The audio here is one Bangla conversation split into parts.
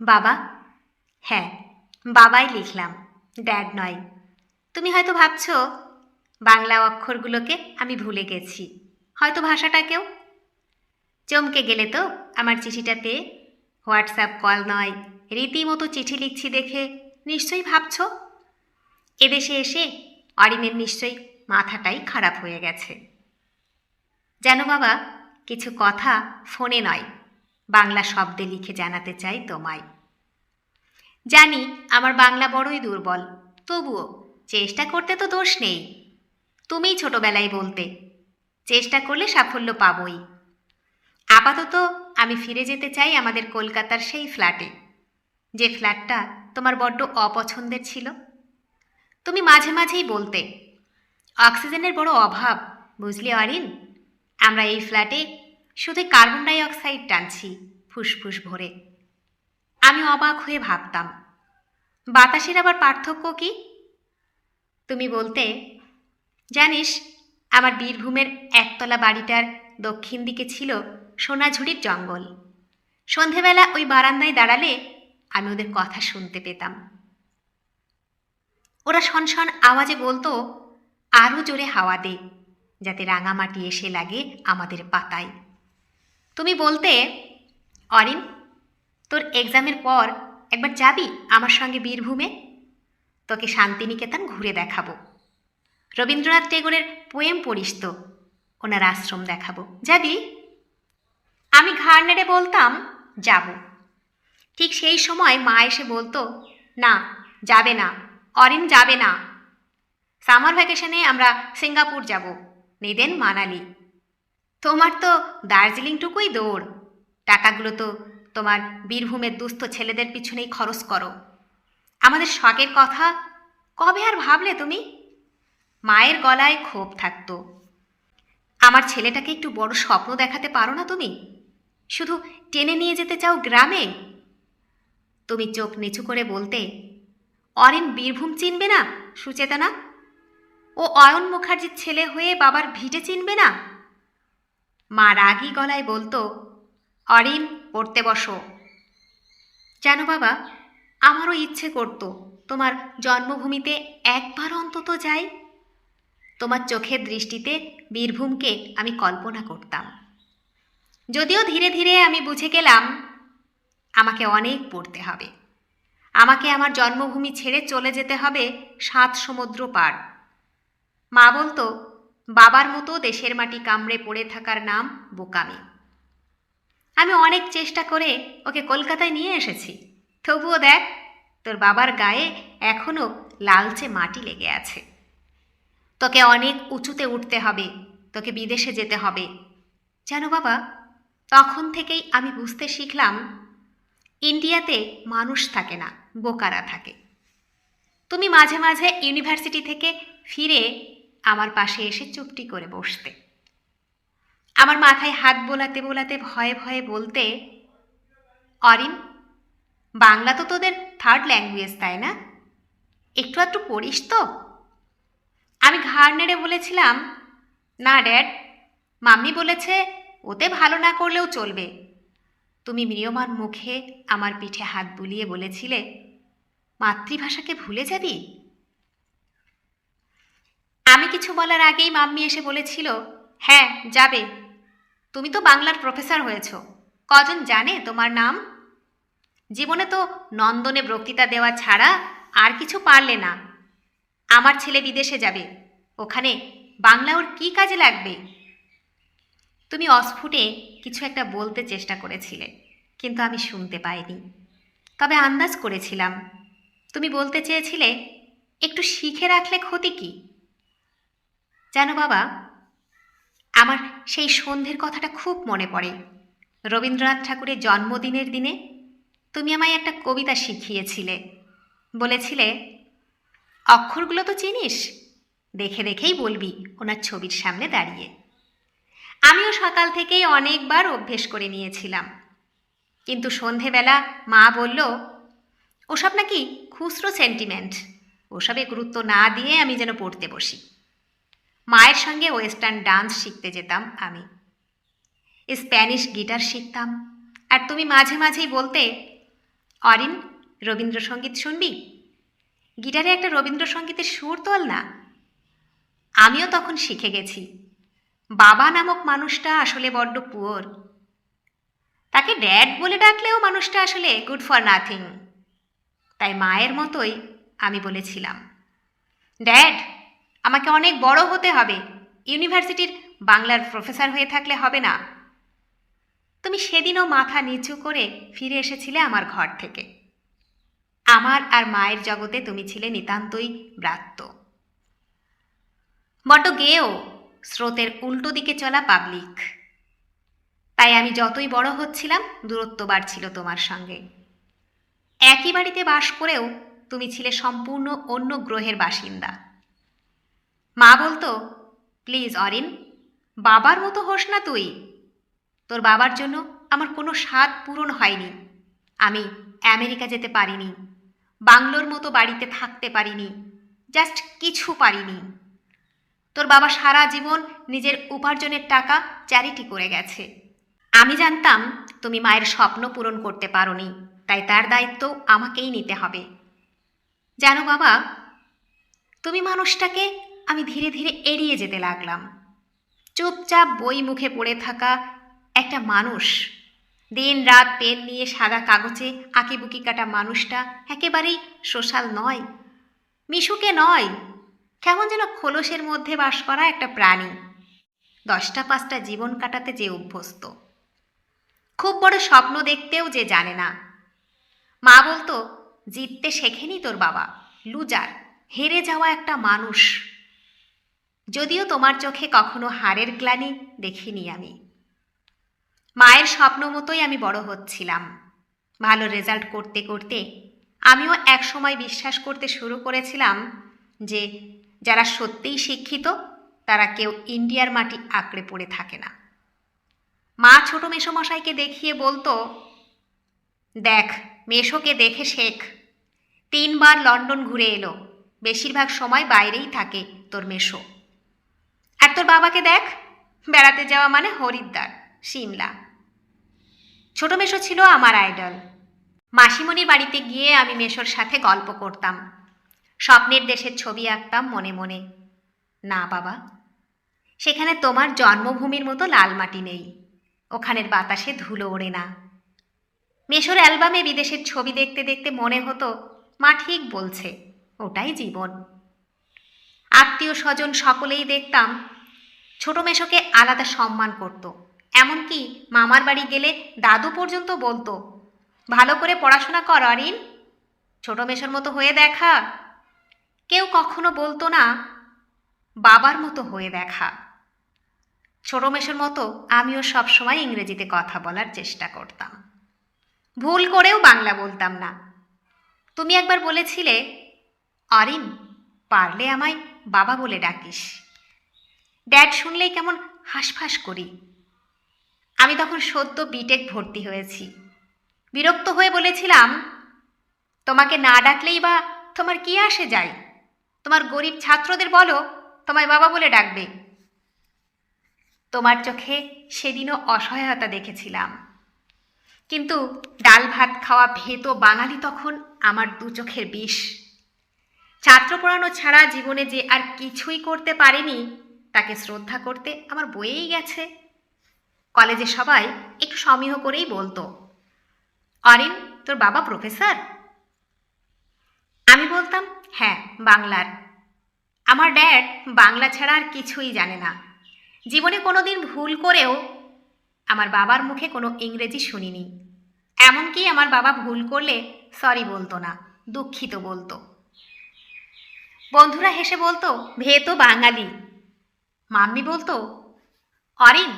বাবা? হ্যাঁ বাবাই লিখলাম ড্যাড নয়। তুমি হয়তো ভাবছ, বাংলা অক্ষরগুলোকে আমি ভুলে গেছি। হয়তো ভাষাটাকেও? চমকে গেলে তো আমার চিঠিটাতে হোয়াটসঅ্যাপ কল নয়, রীতিমতো চিঠি লিখছি দেখে নিশ্চয়ই ভাবছ? এদেশে এসে অরিনের নিশ্চয়ই মাথাটাই খারাপ হয়ে গেছে। যেন বাবা, কিছু কথা ফোনে নয়। বাংলা শব্দে লিখে জানাতে চাই তোমায়। জানি আমার বাংলা বড়ই দুর্বল, তবুও চেষ্টা করতে তো দোষ নেই। তুমিই ছোটবেলায় বলতে, চেষ্টা করলে সাফল্য পাবই। আপাতত আমি ফিরে যেতে চাই আমাদের কলকাতার সেই ফ্ল্যাটে, যে ফ্ল্যাটটা তোমার বড্ড অপছন্দের ছিল। তুমি মাঝে মাঝেই বলতে, অক্সিজেনের বড় অভাব, বুঝলি অরিন? আমরা এই ফ্ল্যাটে শুধু কার্বন ডাই অক্সাইড টানছি ফুসফুস ভরে। আমি অবাক হয়ে ভাবতাম, বাতাসের আবার পার্থক্য কি? তুমি বলতে, জানিস, আমার বীরভূমের একতলা বাড়িটার দক্ষিণ দিকে ছিল সোনাঝুরির জঙ্গল। সন্ধেবেলা ওই বারান্দায় দাঁড়ালে আমি ওদের কথা শুনতে পেতাম। ওরা শনশন আওয়াজে বলতো আরও জোরে হাওয়া দে, যাতে রাঙামাটি এসে লাগে আমাদের পাতায়। তুমি বলতে, অরিন, তোর এক্সামের পর একবার যাবি আমার সঙ্গে বীরভূমে? তোকে শান্তিনিকেতন ঘুরে দেখাবো। রবীন্দ্রনাথ টেগোরের পোয়েম পড়িস তো, ওনার আশ্রম দেখাবো। যাবি? আমি ঘাড় নেড়ে বলতাম, যাব। ঠিক সেই সময় মা এসে বলতো, না, যাবে না, অরিন যাবে না। সামার ভ্যাকেশনে আমরা সিঙ্গাপুর যাব। নিদেন মানালি। তোমার তো দার্জিলিংটুকুই দৌড়। টাকাগুলো তো তোমার বীরভূমের দুস্থ ছেলেদের পিছনেই খরচ করো। আমাদের শখের কথা, কবে আর ভাবলে তুমি? মায়ের গলায় ক্ষোভ থাকতো। আমার ছেলেটাকে একটু বড় স্বপ্ন দেখাতে পারো না তুমি? শুধু টেনে নিয়ে যেতে চাও গ্রামে? তুমি চোখ নিচু করে বলতে, অরেন বীরভূম চিনবে না, সুচেতনা? ও অয়ন মুখার্জির ছেলে হয়ে বাবার ভিটে চিনবে না? মা রাগী গলায় বলতো, অরিন, পড়তে বসো। জানো বাবা, আমারও ইচ্ছে করতো, তোমার জন্মভূমিতে একবার অন্তত যাই। তোমার চোখের দৃষ্টিতে বীরভূমকে আমি কল্পনা করতাম। যদিও ধীরে ধীরে আমি বুঝে গেলাম, আমাকে অনেক পড়তে হবে। আমাকে আমার জন্মভূমি ছেড়ে চলে যেতে হবে সাত সমুদ্র পার। মা বলতো বাবার মতো দেশের মাটি কামড়ে পড়ে থাকার নাম বোকামি। আমি অনেক চেষ্টা করে ওকে কলকাতায় নিয়ে এসেছি। তবুও দেখ, তোর বাবার গায়ে এখনও লালচে মাটি লেগে আছে। তোকে অনেক উঁচুতে উঠতে হবে, তোকে বিদেশে যেতে হবে। জানো বাবা, তখন থেকেই আমি বুঝতে শিখলাম, ইন্ডিয়াতে মানুষ থাকে না, বোকারা থাকে। তুমি মাঝে মাঝে ইউনিভার্সিটি থেকে ফিরে আমার পাশে এসে চুপটি করে বসতে। আমার মাথায় হাত বোলাতে বোলাতে ভয়ে ভয়ে বলতে, অরিন, বাংলা তো তোদের থার্ড ল্যাঙ্গুয়েজ তাই না? একটু একটু পড়িস তো? আমি ঘাড় নেড়ে বলেছিলাম, না ড্যাড, মাম্মি বলেছে ওতে ভালো না করলেও চলবে। তুমি ম্রিয়মান মুখে আমার পিঠে হাত বুলিয়ে বলেছিলে, মাতৃভাষাকে ভুলে যাবি? আমি কিছু বলার আগেই মাম্মি এসে বলেছিল হ্যাঁ যাবে। তুমি তো বাংলার প্রফেসর হয়েছ। কজন জানে তোমার নাম? জীবনে তো নন্দনে বক্তৃতা দেওয়া ছাড়া আর কিছু পারলে না। আমার ছেলে বিদেশে যাবে। ওখানে বাংলা ওর কী কাজে লাগবে? তুমি অস্ফুটে কিছু একটা বলতে চেষ্টা করেছিলে, কিন্তু আমি শুনতে পাইনি। তবে আন্দাজ করেছিলাম। তুমি বলতে চেয়েছিলে, একটু শিখে রাখলে ক্ষতি কি? জানো বাবা, আমার সেই সন্ধ্যের কথাটা খুব মনে পড়ে। রবীন্দ্রনাথ ঠাকুরের জন্মদিনের দিনে তুমি আমায় একটা কবিতা শিখিয়েছিলে। বলেছিলে, অক্ষরগুলো তো চিনিস, দেখে দেখেই বলবি ওনার ছবির সামনে দাঁড়িয়ে। আমিও সকাল থেকেই অনেকবার অভ্যেস করে নিয়েছিলাম। কিন্তু সন্ধেবেলা মা বলল, ওসব নাকি খুচরো সেন্টিমেন্ট ওসবে গুরুত্ব না দিয়ে আমি যেন পড়তে বসি। মায়ের সঙ্গে ওয়েস্টার্ন ডান্স শিখতে যেতাম আমি। স্প্যানিশ গিটার শিখতাম। আর তুমি মাঝে মাঝেই বলতে, অরিন, রবীন্দ্রসঙ্গীত শুনবি? গিটারে একটা রবীন্দ্রসঙ্গীতের সুর তোল না। আমিও তখন শিখে গেছি। বাবা নামক মানুষটা আসলে বড্ড পুয়োর। তাকে ড্যাড বলে ডাকলেও মানুষটা আসলে গুড ফর নাথিং। তাই মায়ের মতোই আমি বলেছিলাম, ড্যাড আমাকে অনেক বড় হতে হবে। ইউনিভার্সিটির বাংলার প্রফেসর হয়ে থাকলে হবে না। তুমি সেদিনও মাথা নিচু করে ফিরে এসেছিলে আমার ঘর থেকে। আমার আর মায়ের জগতে তুমি ছিলে নিতান্তই ব্রাত্য। বড্ড গেয়েও স্রোতের উল্টো দিকে চলা পাবলিক। তাই আমি যতই বড় হচ্ছিলাম, দূরত্ব বাড়ছিল তোমার সঙ্গে। একই বাড়িতে বাস করেও তুমি ছিলে সম্পূর্ণ অন্য গ্রহের বাসিন্দা। মা বলতো, প্লিজ অরিন, বাবার মতো হোস না তুই। তোর বাবার জন্য আমার কোনো স্বাদ পূরণ হয়নি। আমি আমেরিকা যেতে পারিনি, বাংলোর মতো বাড়িতে থাকতে পারিনি, জাস্ট কিছু পারিনি। তোর বাবা সারা জীবন নিজের উপার্জনের টাকা চ্যারিটি করে গেছে। আমি জানতাম তুমি মায়ের স্বপ্ন পূরণ করতে পারোনি, তাই তার দায়িত্ব আমাকেই নিতে হবে। জানো বাবা, তুমি মানুষটাকে আমি ধীরে ধীরে এড়িয়ে যেতে লাগলাম। চুপচাপ বই মুখে পড়ে থাকা একটা মানুষ। দিন রাত পেন নিয়ে সাদা কাগজে আঁকিবুকি কাটা মানুষটা একেবারেই সোশ্যাল নয়, মিশুকে নয়, কেমন যেন খোলসের মধ্যে বাস করা একটা প্রাণী। দশটা পাঁচটা জীবন কাটাতে যে অভ্যস্ত। খুব বড় স্বপ্ন দেখতেও যে জানে না। মা বলতো, জিততে শেখেনি তোর বাবা, লুজার, হেরে যাওয়া একটা মানুষ। যদিও তোমার চোখে কখনো হারের গ্লানি দেখিনি আমি। মায়ের স্বপ্ন মতোই আমি বড় হচ্ছিলাম। ভালো রেজাল্ট করতে করতে আমিও এক সময় বিশ্বাস করতে শুরু করেছিলাম যে যারা সত্যিই শিক্ষিত, তারা কেউ ইন্ডিয়ার মাটি আঁকড়ে পড়ে থাকে না। মা ছোট মেসোমশাইকে দেখিয়ে বলতো, দেখ মেশোকে দেখে শেখ। তিনবার লন্ডন ঘুরে এলো। বেশিরভাগ সময় বাইরেই থাকে তোর মেশো আর তোর বাবাকে দেখ, বেড়াতে যাওয়া মানে হরিদ্বার, সিমলা। ছোট মেশো ছিল আমার আইডল মাসিমণির বাড়িতে গিয়ে আমি মেশোর সাথে গল্প করতাম। স্বপ্নের দেশের ছবি আঁকতাম মনে মনে। না বাবা, সেখানে তোমার জন্মভূমির মতো লাল মাটি নেই, ওখানের বাতাসে ধুলো ওড়ে না। মেশোর অ্যালবামে বিদেশের ছবি দেখতে দেখতে মনে হতো, মা ঠিক বলছে, ওটাই জীবন। আত্মীয় স্বজন সকলেই দেখতাম ছোট মেশোকে আলাদা সম্মান করত। এমনকি মামার বাড়ি গেলে দাদু পর্যন্ত বলতো, ভালো করে পড়াশোনা কর অরিন, ছোট মেশোর মতো হয়ে দেখা। কেউ কখনো বলতো না, বাবার মতো হয়ে দেখা। ছোট মেশোর মতো আমিও সবসময় ইংরেজিতে কথা বলার চেষ্টা করতাম। ভুল করেও বাংলা বলতাম না। তুমি একবার বলেছিলে, অরিন, পারলে আমায় বাবা বলে ডাকিস। ড্যাড শুনলেই কেমন হাঁসফাঁস করি। আমি তখন সদ্য বিটেক ভর্তি হয়েছি। বিরক্ত হয়ে বলেছিলাম, তোমাকে না ডাকলেই বা তোমার কি আসে যায়? তোমার গরিব ছাত্রদের বলো, তোমায় বাবা বলে ডাকবে। তোমার চোখে সেদিনও অসহায়তা দেখেছিলাম। কিন্তু ডাল ভাত খাওয়া ভেত বাঙালি তখন আমার দু চোখের বিষ। ছাত্র পড়ানো ছাড়া জীবনে যে আর কিছুই করতে পারেনি, তাকে শ্রদ্ধা করতে আমার বয়েই গেছে। কলেজে সবাই একটু সমীহ করেই বলতো, অরিন, তোর বাবা প্রফেসর? আমি বলতাম হ্যাঁ বাংলার। আমার ড্যাড বাংলা ছাড়া আর কিছুই জানে না। জীবনে কোনো দিন ভুল করেও আমার বাবার মুখে কোনো ইংরেজি শুনিনি। এমনকি আমার বাবা ভুল করলে সরি বলতো না, দুঃখিত বলতো। বন্ধুরা হেসে বলতো, ভে তো বাঙালি। মাম্মি বলতো, অরিন,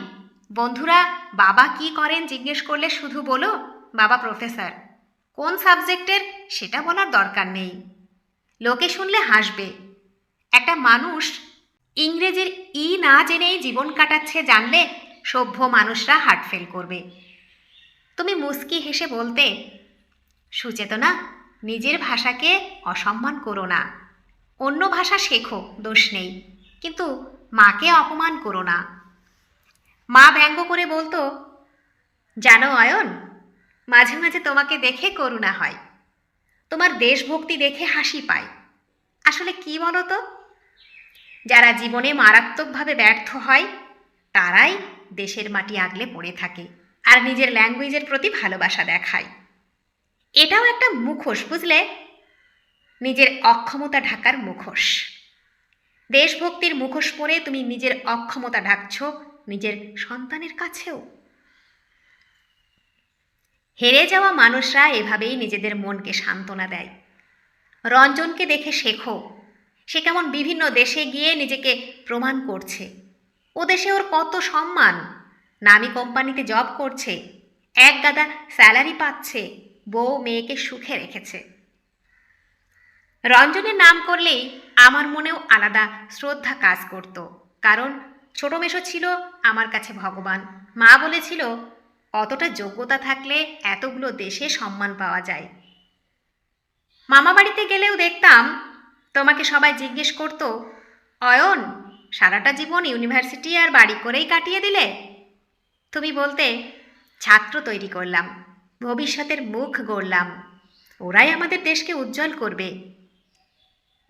বন্ধুরা বাবা কি করেন জিজ্ঞেস করলে শুধু বলো, বাবা প্রফেসর। কোন সাবজেক্টের সেটা বলার দরকার নেই। লোকে শুনলে হাসবে। একটা মানুষ ইংরেজির ই না জেনেই জীবন কাটাচ্ছে জানলে সভ্য মানুষরা হার্ট ফেল করবে। তুমি মুস্কি হেসে বলতে, সুচেতনা, নিজের ভাষাকে অসম্মান করো না। অন্য ভাষা শেখো, দোষ নেই। কিন্তু মাকে অপমান করো না। মা ব্যঙ্গ করে বলতো, জানো অয়ন, মাঝে মাঝে তোমাকে দেখে করুণা হয়। তোমার দেশভক্তি দেখে হাসি পায়। আসলে কি বলো তো যারা জীবনে মারাত্মকভাবে ব্যর্থ হয়, তারাই দেশের মাটি আগলে পড়ে থাকে আর নিজের ল্যাঙ্গুয়েজের প্রতি ভালোবাসা দেখায়। এটাও একটা মুখোশ, বুঝলে? নিজের অক্ষমতা ঢাকার মুখোশ। দেশভক্তির মুখোশ পরে তুমি নিজের অক্ষমতা ঢাকছ নিজের সন্তানের কাছেও। হেরে যাওয়া মানুষরা এভাবেই নিজেদের মনকে সান্ত্বনা দেয়। রঞ্জনকে দেখে শেখো, সে কেমন বিভিন্ন দেশে গিয়ে নিজেকে প্রমাণ করছে। ও দেশে ওর কত সম্মান, নামি কোম্পানিতে জব করছে, এক গাদা স্যালারি পাচ্ছে, বউ মেয়েকে সুখে রেখেছে। রঞ্জনের নাম করলেই আমার মনেও আলাদা শ্রদ্ধা কাজ করত। কারণ ছোট মেশো ছিল আমার কাছে ভগবান। মা বলেছিল, অতটা যোগ্যতা থাকলে এতগুলো দেশে সম্মান পাওয়া যায়। মামা বাড়িতে গেলেও দেখতাম, তোমাকে সবাই জিজ্ঞেস করতো, অয়ন, সারাটা জীবন ইউনিভার্সিটি আর বাড়ি করেই কাটিয়ে দিলে? তুমি বলতে, ছাত্র তৈরি করলাম, ভবিষ্যতের মুখ গড়লাম। ওরাই আমাদের দেশকে উজ্জ্বল করবে।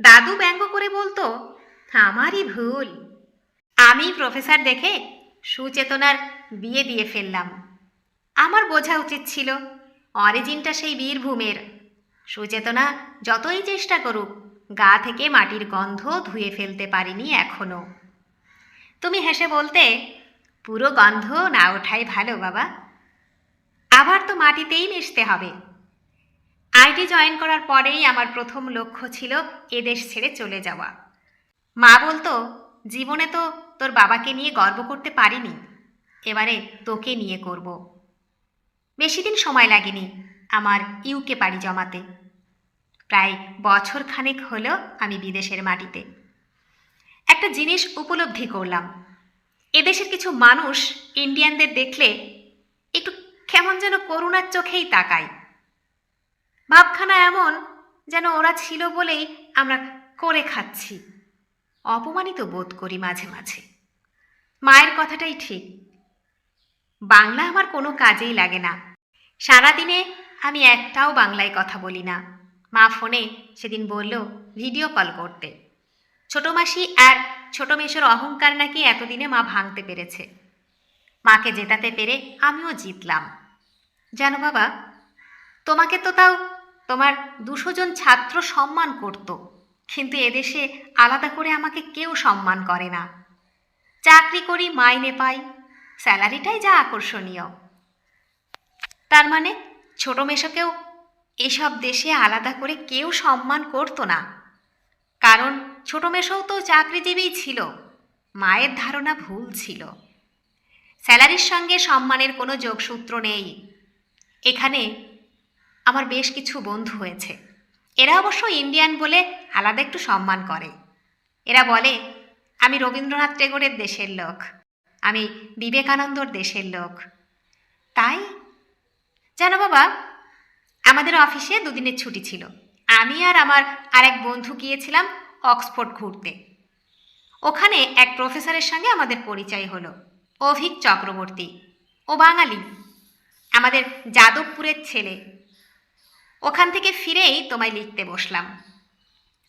দাদু ব্যঙ্গ করে বলতো, আমারই ভুল। আমি প্রফেসর দেখে সুচেতনার বিয়ে দিয়ে ফেললাম। আমার বোঝা উচিত ছিল, অরিজিনটা সেই বীরভূমের। সুচেতনা যতই চেষ্টা করুক, গা থেকে মাটির গন্ধ ধুয়ে ফেলতে পারিনি এখনও। তুমি হেসে বলতে, পুরো গন্ধ না ওঠাই ভালো, বাবা। আবার তো মাটিতেই মিশতে হবে। আইটি জয়েন করার পরেই আমার প্রথম লক্ষ্য ছিল এদেশ ছেড়ে চলে যাওয়া। মা বলতো, জীবনে তো তোর বাবাকে নিয়ে গর্ব করতে পারিনি। এবারে তোকে নিয়ে করব। বেশি দিন সময় লাগেনি আমার ইউকে পাড়ি জমাতে। প্রায় বছর খানেক হলো আমি বিদেশের মাটিতে। একটা জিনিস উপলব্ধি করলাম। এদেশের কিছু মানুষ ইন্ডিয়ানদের দেখলে একটু কেমন যেন করুণার চোখেই তাকায়। ভাবখানা এমন যেন ওরা ছিল বলেই আমরা করে খাচ্ছি। অপমানিত বোধ করি মাঝে মাঝে। মায়ের কথাটাই ঠিক। বাংলা আমার কোনো কাজেই লাগে না। সারাদিনে আমি একটাও বাংলায় কথা বলি না। মা ফোনে সেদিন বলল, ভিডিও কল করতে। ছোট মাসি আর ছোট মেশোর অহংকার নাকি এতদিনে মা ভাঙতে পেরেছে। মাকে জেতাতে পেরে আমিও জিতলাম। জানো বাবা, তোমাকে তো তাও তোমার দুশো জন ছাত্র সম্মান করত, কিন্তু এদেশে আলাদা করে আমাকে কেউ সম্মান করে না। চাকরি করি মাইনে পাই, স্যালারিটাই যা আকর্ষণীয়। তার মানে ছোট মেশোকেও এসব দেশে আলাদা করে কেউ সম্মান করতো না। কারণ ছোট মেশোও তো চাকরিজীবী ছিল, মায়ের ধারণা ভুল ছিল। স্যালারির সঙ্গে সম্মানের কোনো যোগসূত্র নেই। এখানে আমার বেশ কিছু বন্ধু হয়েছে। এরা অবশ্য ইন্ডিয়ান বলে আলাদা একটু সম্মান করে। এরা বলে, আমি রবীন্দ্রনাথ টেগোরের দেশের লোক। আমি বিবেকানন্দর দেশের লোক। তাই? জানো বাবা, আমাদের অফিসে দুদিনের ছুটি ছিল। আমি আর আমার আরেক বন্ধু গিয়েছিলাম অক্সফোর্ড ঘুরতে। ওখানে এক প্রফেসরের সঙ্গে আমাদের পরিচয় হলো, অভিক চক্রবর্তী। ও বাঙালি। আমাদের যাদবপুরের ছেলে। ওখান থেকে ফিরেই তোমায় লিখতে বসলাম।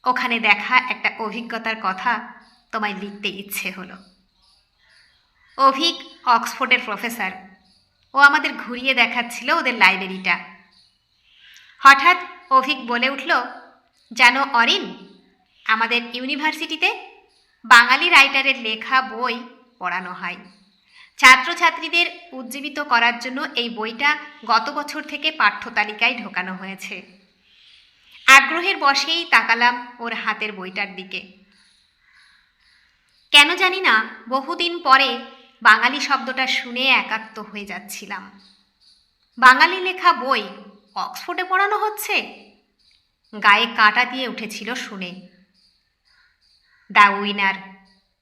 ওখানে দেখা একটা অভিজ্ঞতার কথা তোমায় লিখতে ইচ্ছে হলো। অভিক, অক্সফোর্ডের প্রফেসর। ও আমাদের ঘুরিয়ে দেখাচ্ছিল ওদের লাইব্রেরিটা। হঠাৎ অভিক বলে উঠল, জানো অরিন, আমাদের ইউনিভার্সিটিতে বাঙালি রাইটারের লেখা বই পড়ানো হয়। ছাত্রছাত্রীদের উজ্জীবিত করার জন্য এই বইটা গত বছর থেকে পাঠ্যতালিকায় ঢোকানো হয়েছে। আগ্রহের বশেই তাকালাম ওর হাতের বইটার দিকে। কেন জানি না, বহুদিন পরে বাঙালি শব্দটা শুনে একাত্ম হয়ে যাচ্ছিলাম। বাঙালি লেখা বই অক্সফোর্ডে পড়ানো হচ্ছে? গায়ে কাটা দিয়ে উঠেছিল শুনে। The winner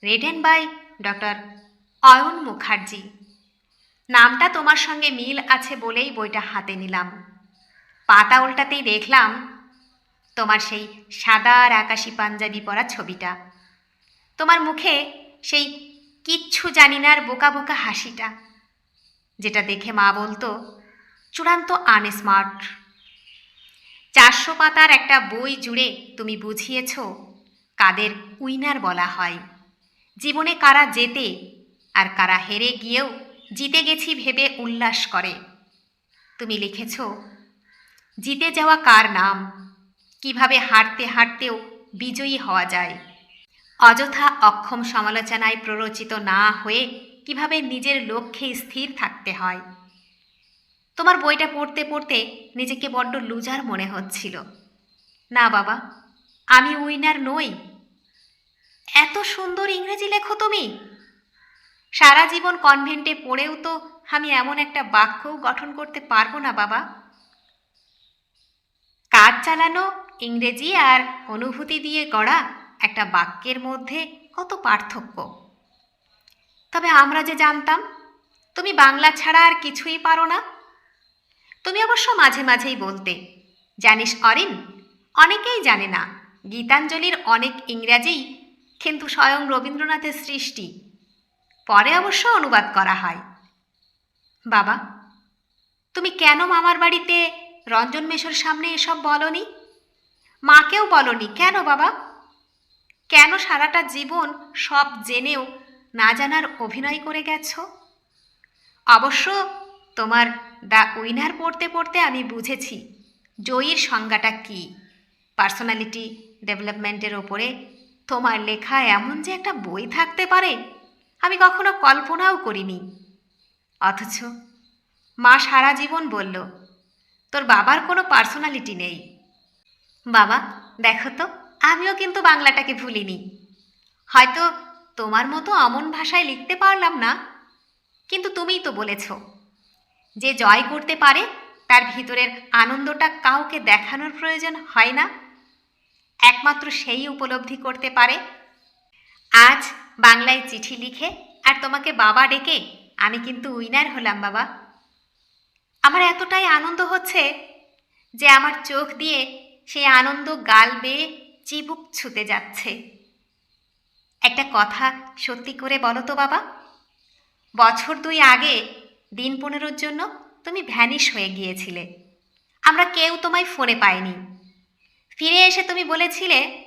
written by doctor Ayan Mukherjee. নামটা তোমার সঙ্গে মিল আছে বলেই বইটা হাতে নিলাম। পাতা উল্টাতেই দেখলাম তোমার সেই সাদা আর আকাশি পাঞ্জাবি পরা ছবিটা। তোমার মুখে সেই কিচ্ছু জানি না আর বোকা বোকা হাসিটা, যেটা দেখে মা বলতো, চূড়ান্ত আনস্মার্ট। চারশো পাতার একটা বই জুড়ে তুমি বুঝিয়েছ কাদের উইনার বলা হয়। জীবনে কারা জেতে আর কারা হেরে গিয়েও জিতে গেছি ভেবে উল্লাস করে। তুমি লিখেছ, জিতে যাওয়া কার নাম? কীভাবে হাঁটতে হাঁটতেও বিজয়ী হওয়া যায়? অযথা অক্ষম সমালোচনায় প্ররোচিত না হয়ে কীভাবে নিজের লক্ষ্যে স্থির থাকতে হয়? তোমার বইটা পড়তে পড়তে নিজেকে বড্ড লুজার মনে হচ্ছিল। না বাবা, আমি উইনার নই। এত সুন্দর ইংরেজি লেখো তুমি! সারা জীবন কনভেন্টে পড়েও তো আমি এমন একটা বাক্যও গঠন করতে পারব না, বাবা। কাজ চালানো, ইংরেজি আর অনুভূতি দিয়ে গড়া একটা বাক্যের মধ্যে কত পার্থক্য। তবে আমরা যে জানতাম, তুমি বাংলা ছাড়া আর কিছুই পারো না। তুমি অবশ্য মাঝে মাঝেই বলতে, জানিস অরিন, অনেকেই জানে না, গীতাঞ্জলির অনেক ইংরাজিই কিন্তু স্বয়ং রবীন্দ্রনাথের সৃষ্টি। পরে অবশ্য অনুবাদ করা হয়। বাবা, তুমি কেন মামার বাড়িতে রঞ্জন মেশোর সামনে এসব বলনি? মাকেও বলনি। কেন বাবা? কেন সারাটা জীবন সব জেনেও না জানার অভিনয় করে গেছ? অবশ্য তোমার দ্য উইনার পড়তে পড়তে আমি বুঝেছি জয়ীর সংজ্ঞাটা কী। পার্সোনালিটি ডেভেলপমেন্টের ওপরে তোমার লেখা এমন যে একটা বই থাকতে পারে আমি কখনো কল্পনাও করিনি। অথচ মা সারা জীবন বলল, তোর বাবার কোনো পার্সোনালিটি নেই। বাবা, দেখো তো, আমিও কিন্তু বাংলাটাকে ভুলিনি। হয়তো তোমার মতো অমন ভাষায় লিখতে পারলাম না, কিন্তু তুমিই তো বলেছ, যে জয় করতে পারে, তার ভিতরের আনন্দটা কাউকে দেখানোর প্রয়োজন হয় না। একমাত্র সেই উপলব্ধি করতে পারে। আজ বাংলায় চিঠি লিখে আর তোমাকে বাবা ডেকে আমি কিন্তু উইনার হলাম, বাবা। আমার এতটাই আনন্দ হচ্ছে যে আমার চোখ দিয়ে সেই আনন্দ গাল বেয়ে চিবুক ছুতে যাচ্ছে। একটা কথা সত্যি করে বলো তো, বাবা। বছর দুই আগে দিন পনেরোর জন্য তুমি ভ্যানিশ হয়ে গিয়েছিলে। আমরা কেউ তোমায় ফোনে পাইনি। ফিরে এসে তুমি বলেছিলে,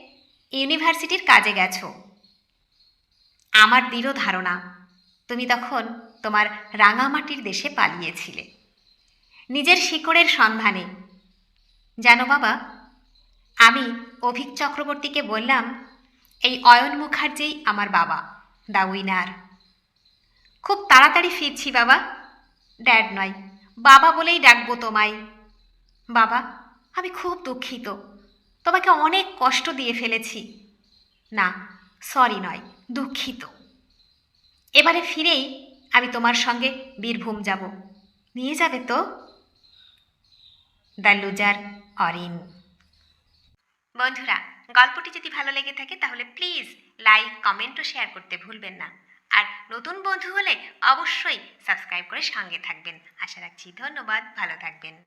ইউনিভার্সিটির কাজে গেছো। আমার দৃঢ় ধারণা। তুমি তখন তোমার রাঙামাটির দেশে পালিয়েছিলে। নিজের শিকড়ের সন্ধানে। জানো বাবা, আমি অভিক চক্রবর্তীকে বললাম, এই অয়ন মুখার্জি আমার বাবা, দা উইনার। খুব তাড়াতাড়ি ফিরছি বাবা। ড্যাড নয়, বাবা বলেই ডাকবো তোমায়। বাবা, আমি খুব দুঃখিত। তোমাকে অনেক কষ্ট দিয়ে ফেলেছি। না, সরি নয় দুঃখিত। এবারে ফিরেই আমি তোমার সঙ্গে বীরভূম যাব। নিয়ে যাবে তো? The loser Arin. বন্ধুরা, গল্পটি যদি ভালো লেগে থাকে তাহলে প্লিজ লাইক, কমেন্ট ও শেয়ার করতে ভুলবেন না। আর নতুন বন্ধু হলে অবশ্যই সাবস্ক্রাইব করে সঙ্গে থাকবেন। আশা রাখছি ধন্যবাদ, ভালো থাকবেন।